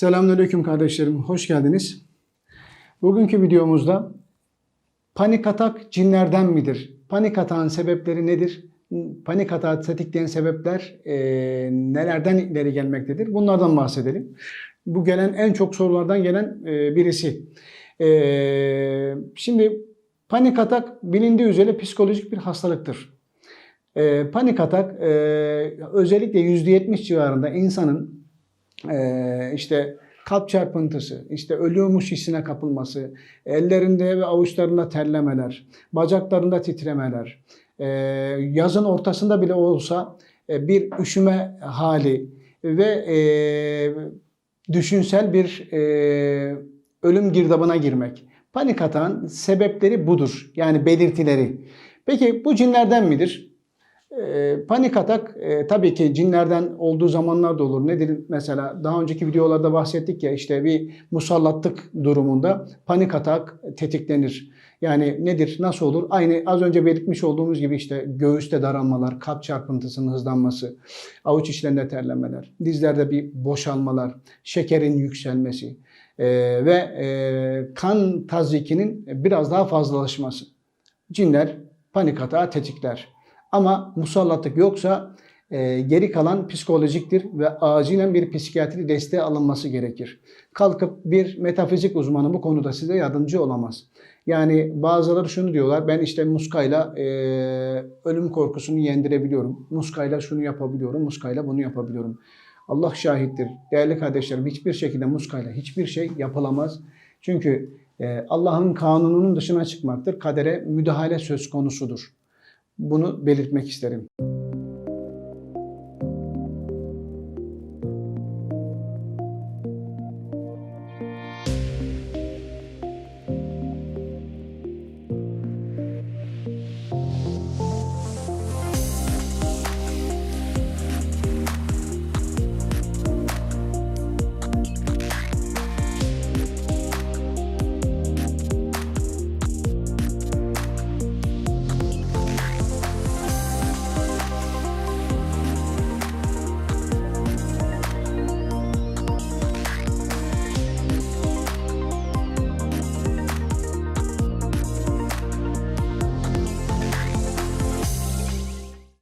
Selamünaleyküm kardeşlerim, hoş geldiniz. Bugünkü videomuzda panik atak cinlerden midir? Panik atağın sebepleri nedir? Panik atağı tetikleyen sebepler e, nelerden ileri gelmektedir? Bunlardan bahsedelim. Bu gelen en çok sorulardan gelen e, birisi. E, şimdi panik atak bilindiği üzere psikolojik bir hastalıktır. E, panik atak e, özellikle %70 civarında insanın ee, işte kalp çarpıntısı, işte ölüyormuş hissine kapılması, ellerinde ve avuçlarında terlemeler, bacaklarında titremeler, ee, yazın ortasında bile olsa e, bir üşüme hali ve e, düşünsel bir e, ölüm girdabına girmek. Panik atağın sebepleri budur. Yani belirtileri. Peki bu cinlerden midir? E, panik atak e, tabii ki cinlerden olduğu zamanlar da olur. Nedir? Mesela daha önceki videolarda bahsettik ya işte bir musallatlık durumunda panik atak tetiklenir. Yani nedir? Nasıl olur? Aynı az önce belirtmiş olduğumuz gibi işte göğüste daralmalar, kalp çarpıntısının hızlanması, avuç içlerinde terlemeler, dizlerde bir boşalmalar, şekerin yükselmesi e, ve e, kan tazyikinin biraz daha fazlalaşması. Cinler panik atağı tetikler. Ama musallatlık yoksa e, geri kalan psikolojiktir ve acilen bir psikiyatri desteği alınması gerekir. Kalkıp bir metafizik uzmanı bu konuda size yardımcı olamaz. Yani bazıları şunu diyorlar, ben işte muskayla e, ölüm korkusunu yendirebiliyorum. Muskayla şunu yapabiliyorum, muskayla bunu yapabiliyorum. Allah şahittir. Değerli kardeşlerim hiçbir şekilde muskayla hiçbir şey yapılamaz. Çünkü e, Allah'ın kanununun dışına çıkmaktır. Kadere müdahale söz konusudur. Bunu belirtmek isterim.